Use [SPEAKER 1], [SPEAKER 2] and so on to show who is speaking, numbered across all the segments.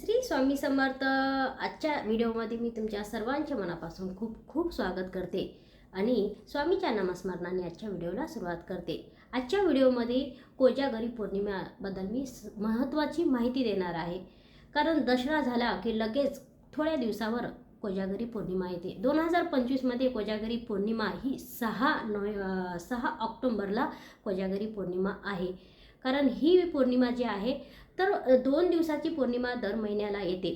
[SPEAKER 1] श्री स्वामी समर्थ आजच्या व्हिडिओमध्ये मी तुमच्या सर्वांच्या मनापासून खूप खूप स्वागत करते आणि स्वामीच्या नामस्मरणाने आजच्या व्हिडिओला सुरुवात करते. आजच्या व्हिडिओमध्ये कोजागरी पौर्णिमेबद्दल मी स- महत्त्वाची माहिती देणार आहे. कारण दसरा झाला की लगेच थोड्या दिवसावर कोजागरी पौर्णिमा येते. दोन हजार पंचवीसमध्ये कोजागरी पौर्णिमा ही सहा नोव्हे सहा ऑक्टोंबरला कोजागरी पौर्णिमा आहे. कारण ही पौर्णिमा जी आहे तर दोन दिवसाची पौर्णिमा दर महिन्याला येते.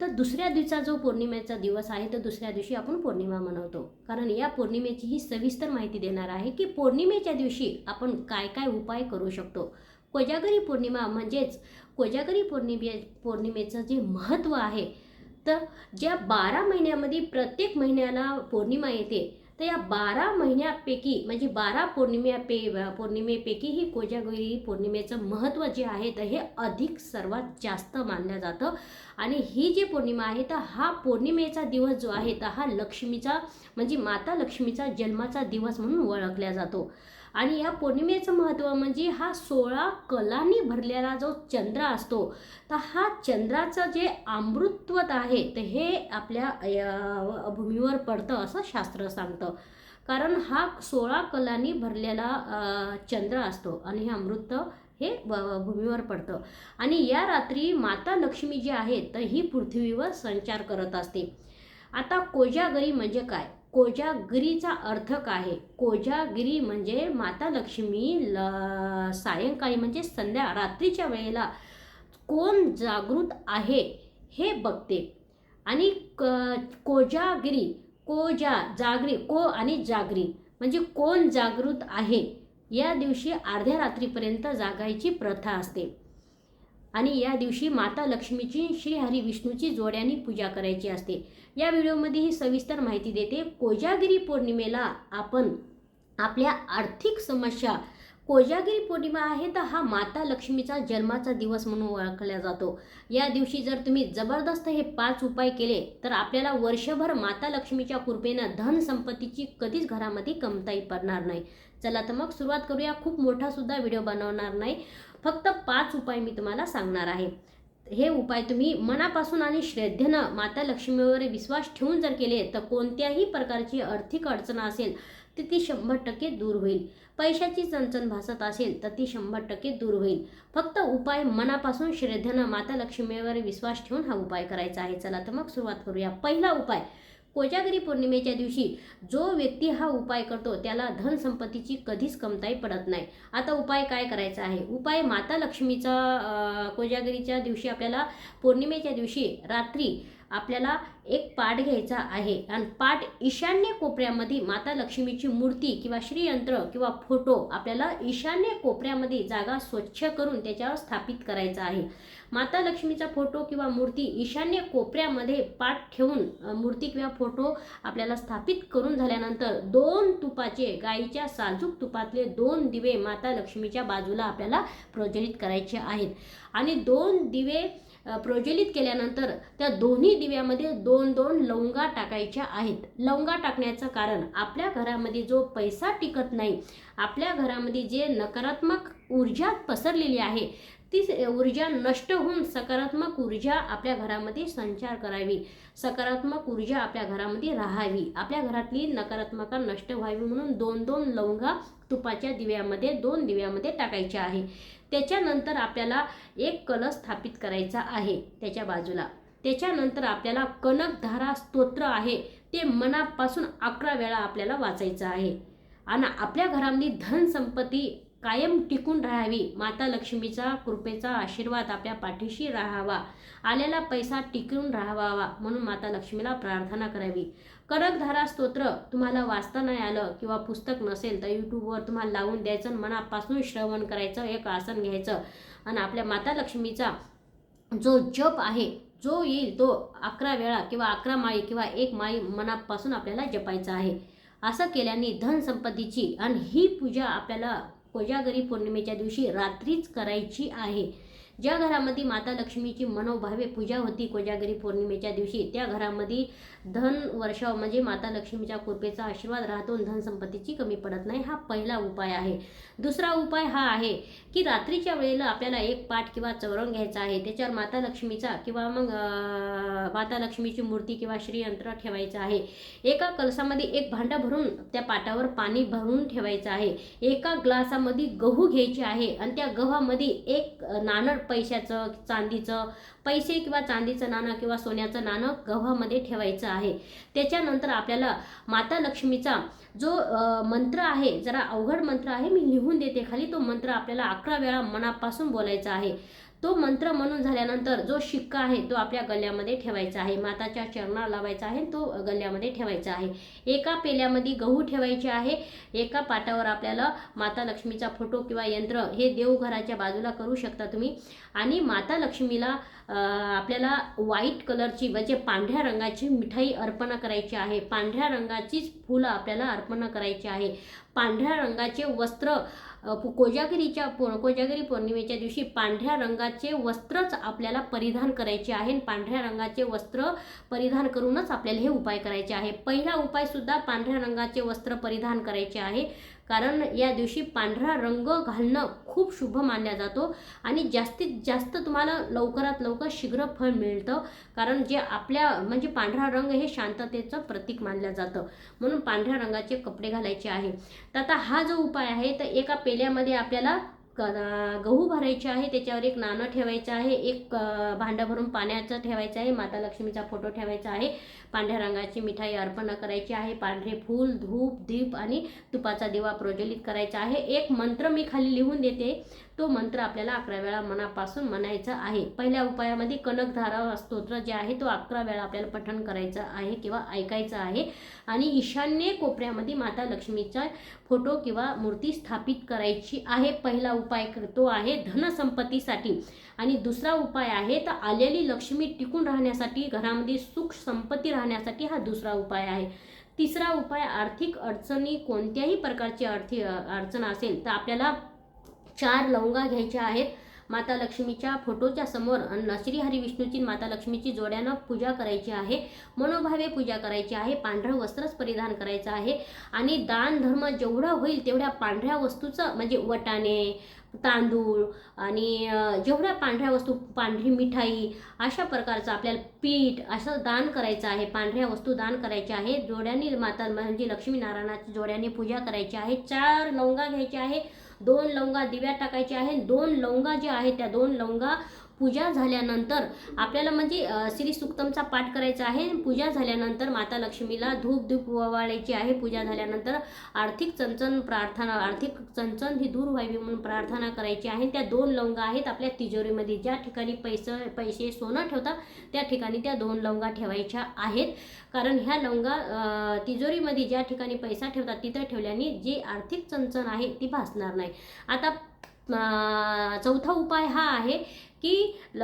[SPEAKER 1] तर दुसऱ्या दिवसा जो पौर्णिमेचा दिवस आहे तर दुसऱ्या दिवशी आपण पौर्णिमा मनवतो. कारण या पौर्णिमेची ही सविस्तर माहिती देणार आहे की पौर्णिमेच्या दिवशी आपण काय काय उपाय करू शकतो. कोजागरी पौर्णिमा म्हणजेच कोजागरी पौर्णिमे पौर्णिमेचं जे महत्त्व आहे तर ज्या बारा महिन्यामध्ये प्रत्येक महिन्याला पौर्णिमा येते तर या बारा महिन्यापैकी म्हणजे बारा पौर्णिमेपे पौर्णिमेपैकी ही कोजागरी पौर्णिमेचं महत्त्व जे आहे तर हे अधिक सर्वात जास्त मानलं जातं. आणि ही जी पौर्णिमा आहे तर हा पौर्णिमेचा दिवस जो आहे तर हा लक्ष्मीचा म्हणजे माता लक्ष्मीचा जन्माचा दिवस म्हणून ओळखला जातो. आणि या पौर्णिमेचं महत्त्व म्हणजे हा सोळा कलांनी भरलेला जो चंद्र असतो तर हा चंद्राचं जे अमृतत्वत आहे तर हे आपल्या भूमीवर पडतं असं शास्त्र सांगतं. कारण हा सोळा कलांनी भरलेला चंद्र असतो आणि हे अमृत हे भूमीवर पडतं. आणि या रात्री माता लक्ष्मी जी आहे तर ही पृथ्वीवर संचार करत असते. आता कोजागरी म्हणजे काय? कोजागिरीचा अर्थ काय? आहे कोजागिरी म्हणजे माता लक्ष्मी ल सायंकाळी म्हणजे संध्या रात्रीच्या वेळेला कोण जागृत आहे हे बघते. आणि क कोजागिरी कोजा जागरी को आणि जागरी म्हणजे कोण जागृत आहे? या दिवशी अर्ध्या रात्रीपर्यंत जागायची प्रथा असते. आणि या दिवशी माता लक्ष्मीची श्री हरी विष्णूची जोड्याने पूजा करायची असते. या व्हिडिओमध्ये ही सविस्तर माहिती देते. कोजागिरी पौर्णिमेला आपण आपल्या आर्थिक समस्या कोजागिरी पौर्णिमा आहे तर हा माता लक्ष्मीचा जन्माचा दिवस म्हणून ओळखला जातो. या दिवशी जर तुम्ही जबरदस्त हे पाच उपाय केले तर आपल्याला वर्षभर माता लक्ष्मीच्या कृपेनं धन संपत्तीची कधीच घरामध्ये कमताई पडणार नाही. चला तर मग सुरुवात करूया. खूप मोठा सुद्धा व्हिडिओ बनवणार नाही. फक्त पाच उपाय मी तुम्हाला सांगणार आहे. हे उपाय तुम्ही मनापासून आणि श्रद्धेनं माता लक्ष्मीवर विश्वास ठेवून जर केले तर कोणत्याही प्रकारची आर्थिक अडचण असेल तर ती शंभर टक्के दूर होईल. पैशाची चणचण भासत असेल तर ती शंभर टक्के दूर होईल. फक्त उपाय मनापासून श्रद्धेनं माता लक्ष्मीवर विश्वास ठेवून हा उपाय करायचा आहे. चला तर मग सुरुवात करूया. पहिला उपाय कोजागिरी पौर्णिमेच्या दिवशी जो व्यक्ती हा उपाय करतो त्याला धनसंपत्तीची कधीच कमताई पडत नाही. आता उपाय काय करायचा आहे? उपाय माता लक्ष्मीचा कोजागिरीच्या दिवशी आपल्याला पौर्णिमेच्या दिवशी रात्री आपल्याला एक पाठ घ्यायचा आहे. आणि पाठ ईशान्य कोपऱ्यामध्ये माता लक्ष्मीची मूर्ती किंवा श्रीयंत्र किंवा फोटो आपल्याला ईशान्य कोपऱ्यामध्ये जागा स्वच्छ करून त्याच्यावर स्थापित करायचा आहे. माता लक्ष्मीचा फोटो किंवा मूर्ती ईशान्य कोपऱ्यामध्ये पाठ ठेवून मूर्ती किंवा फोटो आपल्याला स्थापित करून झाल्यानंतर दोन तुपाचे गाईच्या साजूक तुपातले दोन दिवे माता लक्ष्मीच्या बाजूला आपल्याला प्रज्वलित करायचे आहेत. आणि दोन दिवे प्रज्वलित केल्यानंतर त्या दोन्ही दिव्यामध्ये दोन दोन लवंगा टाकायच्या आहेत. लवंगा टाकण्याचं कारण आपल्या घरामध्ये जो पैसा टिकत नाही आपल्या घरामध्ये जे नकारात्मक ऊर्जा पसरलेली आहे ती ऊर्जा नष्ट होऊन सकारात्मक ऊर्जा आपल्या घरामध्ये संचार करावी. सकारात्मक ऊर्जा आपल्या घरामध्ये राहावी. आपल्या घरातली नकारात्मकता नष्ट व्हावी म्हणून दोन दोन लवंगा तुपाच्या दिव्यामध्ये दोन दिव्यामध्ये टाकायच्या आहे. त्याच्यानंतर आपल्याला एक कलश स्थापित करायचा आहे त्याच्या बाजूला. त्याच्यानंतर आपल्याला कनकधारा स्तोत्र आहे ते मनापासून अकरा वेळा आपल्याला वाचायचं आहे. आणि आपल्या घरामध्ये धनसंपत्ती कायम टिकून राहावी माता लक्ष्मीचा कृपेचा आशीर्वाद आपल्या पाठीशी राहावा आलेला पैसा टिकून राहावा म्हणून माता लक्ष्मीला प्रार्थना करावी. कडकधारा स्तोत्र तुम्हाला वाचता नाही आलं किंवा पुस्तक नसेल तर यूट्यूबवर तुम्हाला लावून द्यायचं आणि मनापासून श्रवण करायचं एक आसन घ्यायचं. आणि आपल्या माता लक्ष्मीचा जो जप आहे जो येईल तो अकरा वेळा किंवा अकरा माळी किंवा एक माळी मनापासून आपल्याला जपायचा आहे. असं केल्याने धन संपत्तीची आणि ही पूजा आपल्याला कोजागरी पौर्णिमेच्या दिवशी रात्रीच करायची आहे. ज्या घरामध्ये माता लक्ष्मीची मनोभावे पूजा होती कोजागरी पौर्णिमेच्या दिवशी त्या घरामध्ये धन वर्षाव म्हणजे माता लक्ष्मीच्या कृपेचा आशीर्वाद राहतो धनसंपत्तीची कमी पडत नाही हा पहिला उपाय आहे. दुसरा उपाय हा आहे की रात्रीच्या वेळेला आपल्याला एक पाठ किंवा चौरंग घ्यायचा आहे त्याच्यावर माता लक्ष्मीचा किंवा मग माता लक्ष्मीची मूर्ती किंवा श्रीयंत्र ठेवायचं आहे. एका कलसामध्ये एक भांडं भरून त्या पाटावर पाणी भरून ठेवायचं आहे. एका ग्लासामध्ये गहू घ्यायचे आहे आणि त्या गव्हामध्ये एक नाणं पैशाचं चांदीचं पैसे किंवा चांदीचं नाणं किंवा सोन्याचं नाणं गव्हामध्ये ठेवायचं आहे. त्याच्यानंतर आपल्याला माता लक्ष्मीचा जो मंत्र आहे जरा अवघड मंत्र आहे मी लिहून देते खाली. तो मंत्र आपल्याला अकरा वेळा मनापासून बोलायचा आहे. तो मंत्र म्हणून झाल्यानंतर जो शिक्का आहे तो आपल्या गल्ल्यामध्ये ठेवायचा आहे. माताच्या चरणा लावायचा आहे तो गल्ल्यामध्ये ठेवायचा आहे. एका पेल्यामध्ये गहू ठेवायचे आहे. एका पाटावर आपल्याला माता लक्ष्मीचा फोटो किंवा यंत्र हे देवघराच्या बाजूला करू शकता तुम्ही. आणि माता लक्ष्मीला आपल्याला व्हाईट कलरची म्हणजे पांढऱ्या रंगाची मिठाई अर्पण करायची आहे. पांढऱ्या रंगाचीच फुलं आपल्याला अर्पण करायची आहे. पांढऱ्या रंगाचे वस्त्र कोजागिरीच्या पौ- कोजागिरी पौर्णिमेच्या दिवशी पांढऱ्या रंगाचे वस्त्रच आपल्याला परिधान करायचे आहे आणि पांढऱ्या रंगाचे वस्त्र परिधान करूनच आपल्याला हे उपाय करायचे आहे. पहिला उपायसुद्धा पांढऱ्या रंगाचे वस्त्र परिधान करायचे आहे. कारण या दिवशी पांढरा रंग घालणं खूप शुभ मानला जातो आणि जास्तीत जास्त तुम्हाला लवकरात लवकर शीघ्र फळ मिळतं. कारण जे आपल्या म्हणजे पांढरा रंग हे शांततेचं प्रतीक मानलं जातं. म्हणून पांढऱ्या रंगाचे कपडे घालायचे आहे. तर आता हा जो उपाय आहे तर एका पेल्यामध्ये आपल्याला कदा गहू भरायचे आहे त्याच्यावर एक नाणं ठेवायचं आहे एक भांडं भरून पाण्याचं ठेवायचं आहे माता लक्ष्मीचा फोटो ठेवायचा आहे पांढऱ्या रंगाची मिठाई अर्पण करायची आहे पांढरे फूल धूप दीप आणि तुपाचा दिवा प्रज्वलित करायचा आहे. एक मंत्र मी खाली लिहून देते. तो मंत्र आपल्याला अकरा वेळा मनापासून म्हणायचा आहे. पहिल्या उपायामध्ये कनकधारा स्तोत्र जे आहे तो अकरा वेळा आपल्याला पठण करायचं आहे किंवा ऐकायचं आहे. आणि ईशान्य कोपऱ्यामध्ये माता लक्ष्मीचा फोटो किंवा मूर्ती स्थापित करायची आहे. पहिला उपाय तो आहे धनसंपत्तीसाठी. आणि दुसरा उपाय आहे तर आलेली लक्ष्मी टिकून राहण्यासाठी घरामध्ये सुख संपत्ती राहण्यासाठी हा दुसरा उपाय आहे. तिसरा उपाय आर्थिक अडचणी कोणत्याही प्रकारची आर्थिक अडचण असेल तर आपल्याला चार लवंगा घ्यायच्या आहेत. माता लक्ष्मीच्या फोटोच्या समोर अन श्री हरी विष्णूची माता लक्ष्मीची जोड्यानं पूजा करायची आहे. मनोभावे पूजा करायची आहे. पांढरं वस्त्रच परिधान करायचं आहे. आणि दान धर्म जेवढं होईल तेवढ्या पांढऱ्या वस्तूचं म्हणजे वटाणे तांदूळ आणि जेवढ्या पांढऱ्या वस्तू पांढरी मिठाई अशा प्रकारचं आपल्याला पीठ असं दान करायचं आहे. पांढऱ्या वस्तू दान करायच्या आहे. जोड्याने माता म्हणजे लक्ष्मीनारायणाची जोड्याने पूजा करायची आहे. चार लवंगा घ्यायच्या आहे. दोन लवंगा दिव्यात टाकायच्या आहे दोन लवंगा जे आहेत त्या दोन लवंगा पूजा झाल्यानंतर आपल्याला म्हणजे श्री सुक्तमचा पाठ करायचा आहे. पूजा झाल्यानंतर माता लक्ष्मीला धूप धूप वाळायची आहे. पूजा झाल्यानंतर आर्थिक चणचण प्रार्थना आर्थिक चणचण ही दूर व्हावी म्हणून प्रार्थना करायची आहे. त्या दोन लवंगा आहेत आपल्या तिजोरीमध्ये. ज्या ठिकाणी पैसे पैसे सोनं ठेवतात त्या ठिकाणी त्या दोन लवंगा ठेवायच्या आहेत. कारण ह्या लवंगा तिजोरीमध्ये ज्या ठिकाणी पैसा ठेवतात तिथं ठेवल्याने जी आर्थिक चणचण आहे ती भासणार नाही. आता चौथा उपाय हा आहे की ल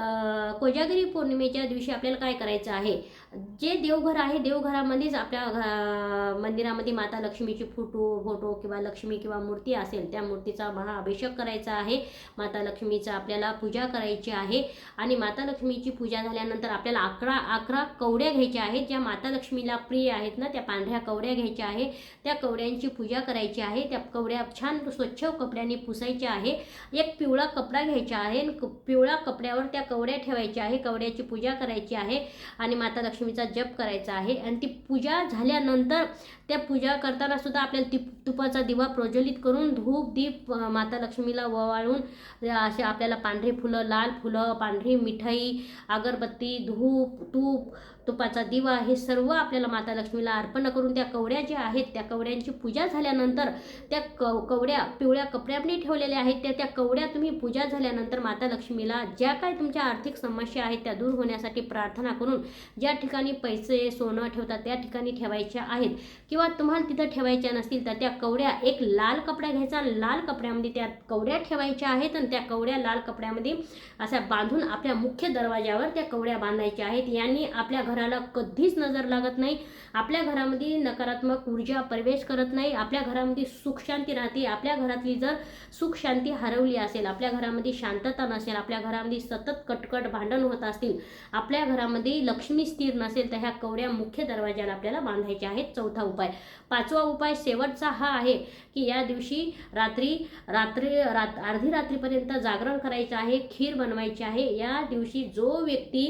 [SPEAKER 1] कोजागिरी पौर्णिमेच्या दिवशी आपल्याला काय करायचं आहे? जे देवघर आहे देवघरामध्येच आपल्या घ- मंदिरामध्ये माता लक्ष्मीची फोटो फोटो किंवा लक्ष्मी किंवा मूर्ती असेल त्या मूर्तीचा महाअभिषेक करायचा आहे. माता लक्ष्मीचा आपल्याला पूजा करायची आहे. आणि माता लक्ष्मीची पूजा झाल्यानंतर आपल्याला अकरा अकरा कवड्या घ्यायच्या आहेत. ज्या माता लक्ष्मीला प्रिय आहेत ना त्या पांढऱ्या कवड्या घ्यायच्या आहे. त्या कवड्यांची पूजा करायची आहे. त्या कवड्या छान स्वच्छ कपड्याने पुसायच्या आहे. एक पिवळा कपडा घ्यायचा आहे. आणि क- कपड्यावर त्या कवड्या ठेवायच्या आहे. कवड्याची पूजा करायची आहे. आणि माता लक्ष्मी लक्ष्मीचा जप करायचा आहे. आणि ती पूजा झाल्यानंतर त्या पूजा करताना सुद्धा आपल्याला ती तुपाचा दिवा प्रज्वलित करून धूप दीप माता लक्ष्मीला ववाळून असे आपल्याला पांढरी फुलं लाल फुलं पांढरी मिठाई अगरबत्ती धूप तूप तुपाचा दिवा हे सर्व आपल्याला माता लक्ष्मीला अर्पण करून त्या कवड्या ज्या आहेत त्या कवड्यांची पूजा झाल्यानंतर त्या कव कवड्या पिवळ्या कपड्यामध्ये ठेवलेल्या आहेत त्या त्या कवड्या तुम्ही पूजा झाल्यानंतर माता लक्ष्मीला ज्या काय तुमच्या आर्थिक समस्या आहेत त्या दूर होण्यासाठी प्रार्थना करून ज्या ठिकाणी पैसे सोनं ठेवतात त्या ठिकाणी ठेवायच्या आहेत. किंवा तुम्हाला तिथं ठेवायच्या नसतील तर त्या कवड्या एक लाल कपडा घ्यायचा. लाल कपड्यामध्ये त्या कवड्या ठेवायच्या आहेत आणि त्या कवड्या लाल कपड्यामध्ये अशा बांधून आपल्या मुख्य दरवाज्यावर त्या कवड्या बांधायच्या आहेत. यांनी आपल्या घराला कधीच नजर लागत नाही. आपल्या घरामध्ये नकारात्मक ऊर्जा प्रवेश करत नाही. आपल्या घरामध्ये सुख शांती राहते. आपल्या घरातली जर सुख शांती हरवली असेल आपल्या घरामध्ये शांतता नसेल आपल्या घरामध्ये सतत कटकट भांडण होत असतील आपल्या घरामध्ये लक्ष्मी स्थिर नसेल तर ह्या कवड्या मुख्य दरवाजाला आपल्याला बांधायच्या आहेत. चौथा उपाय. पाचवा उपाय शेवटचा हा आहे की या दिवशी रात्री रात्री रात अर्धी रात्रीपर्यंत जागरण करायचं आहे खीर बनवायची आहे. या दिवशी जो व्यक्ती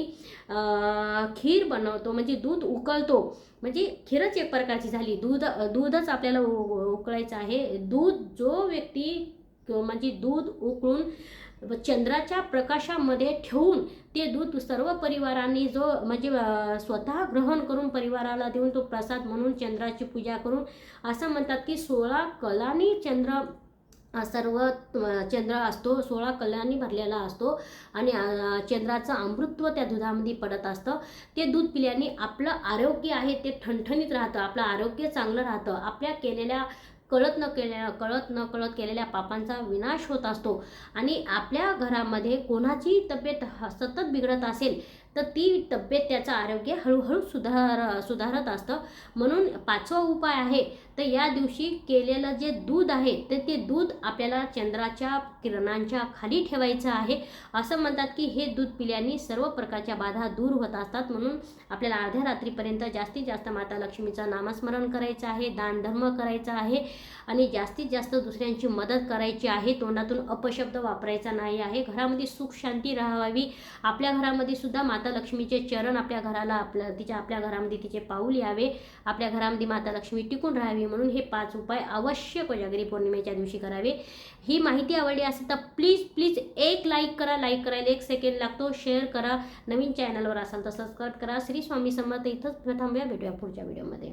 [SPEAKER 1] खीर बनवतो म्हणजे दूध उकळतो. म्हणजे खीरच एक प्रकारची झाली. दूध दूधच आपल्याला उ- उकळायचं आहे. दूध जो व्यक्ती म्हणजे दूध उकळून चंद्राच्या प्रकाशामध्ये ठेवून ते दूध सर्व परिवारांनी जो म्हणजे स्वतः ग्रहण करून परिवाराला देऊन तो प्रसाद म्हणून चंद्राची पूजा करून असं म्हणतात की सोळा कलांनी चंद्र सर्व चंद्र असतो सोळा कल्याणी भरलेला असतो आणि चंद्राचं अमृतत्व त्या दुधामध्ये पडत असतं. ते दूध पिल्याने आपलं आरोग्य आहे ते ठणठणीत राहतं आपलं आरोग्य चांगलं राहतं. आपल्या केलेल्या कळत न केल्या कळत न कळत केलेल्या पापांचा विनाश होत असतो. आणि आपल्या घरामध्ये कोणाची तब्येत सतत बिघडत असेल तर ती तब्येत त्याचं आरोग्य हळूहळू सुधार सुधारत असतं. म्हणून पाचवा उपाय आहे तर या दिवशी केलेलं जे दूध आहे तर ते दूध आपल्याला चंद्राच्या किरणांच्या खाली ठेवायचं आहे. असं म्हणतात की हे दूध पिल्याने सर्व प्रकारच्या बाधा दूर होत असतात. म्हणून आपल्याला अर्ध्या रात्रीपर्यंत जास्तीत जास्त माता लक्ष्मीचं नामस्मरण करायचं आहे दानधर्म करायचा आहे आणि जास्तीत जास्त दुसऱ्यांची मदत करायची आहे. तोंडातून अपशब्द वापरायचा नाही आहे. घरामध्ये सुख शांती राहावी. आपल्या घरामध्ये सुद्धा माता लक्ष्मीचे चरण आपल्या घराला आपल्या तिच्या आपल्या घरामध्ये तिचे पाऊल यावे. आपल्या घरामध्ये माता लक्ष्मी टिकून राहावी. म्हणून हे पाच उपाय अवश्य कोजागिरी पौर्णिमेच्या दिवशी करावे. ही माहिती आवडली असेल तर प्लीज प्लीज एक लाईक करा लाईक करायला एक सेकंड लागतो. शेअर करा. नवीन चॅनलवर असाल तर सबस्क्राईब करा. श्री स्वामी समर्थ इथंच थांबूया. भेटूया पुढच्या व्हिडिओमध्ये